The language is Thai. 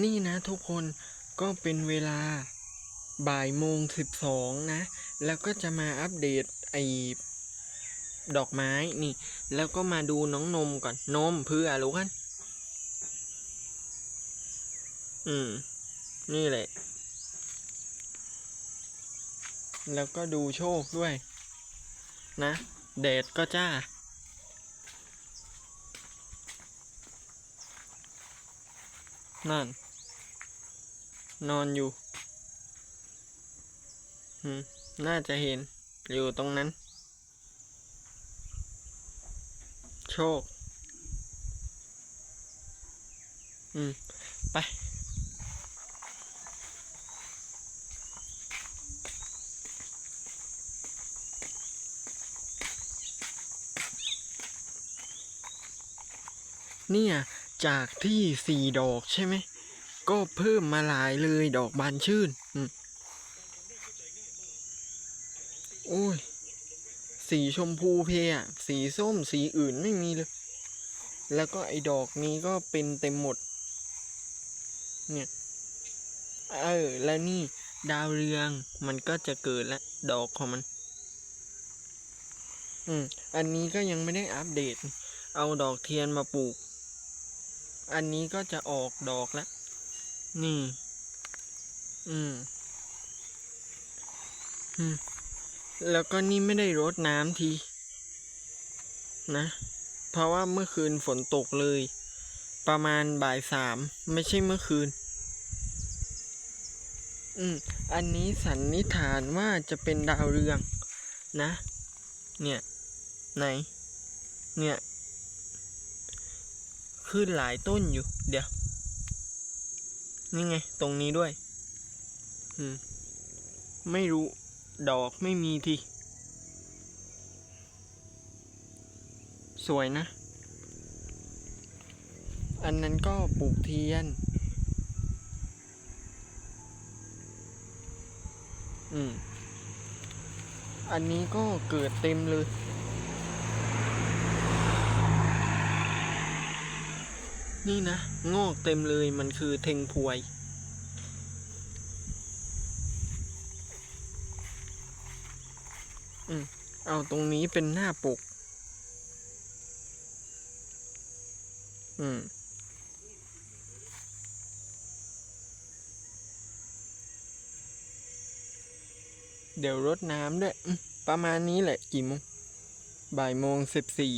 นี่นะทุกคนก็เป็นเวลาบ่ายโมงสิบสองนะ แล้วก็จะมาอัปเดตไอ้ดอกไม้นี่ แล้วก็มาดูน้องนมก่อนนมเพื่อรู้กัน อืม นี่แหละ แล้วก็ดูโชคด้วย นะแดดก็จ้า นั่น นอนอยู่น่าจะเห็น อยู่ตรงนั้น โชค อืม ไป เนี่ย จากที่สี่ดอกใช่ไหม ก็เพิ่มมาหลายเลยดอกบานชื่นอืมโอ้ย สีชมพูเพอะสีส้มสีอื่นไม่มีเลย แล้วก็ไอ้ดอกนี้ก็เป็นเต็มหมด เนี่ย เออ แล้วนี่ดาวเรืองมันก็จะเกิดล้วดอกของมัน อืม อันนี้ก็ยังไม่ได้อัปเดต เอาดอกเทียนมาปลูก อันนี้ก็จะออกดอกแล้ว นี่ อืม อืม แล้วก็นี่ไม่ได้รดน้ำที นะ เพราะว่าเมื่อคืนฝนตกเลย ประมาณบ่ายสาม ไม่ใช่เมื่อคืน อืม อันนี้สันนิษฐานว่าจะเป็นดาวเรือง นะ เนี่ย ไหน เนี่ย ขึ้นหลายต้นอยู่ เดี๋ยว นี่ไง ตรงนี้ด้วย อืม ไม่รู้ ดอกไม่มีที สวยนะ อันนั้นก็ปลูกเทียน อืม อันนี้ก็เกิดเต็มเลย นี่นะ งอกเต็มเลยมันคือเทงพวย อืม เอาตรงนี้เป็นหน้าปก อืม เดี๋ยวรดน้ำด้วย ประมาณนี้แหละกี่โมงบ่ายโมงสิบสี่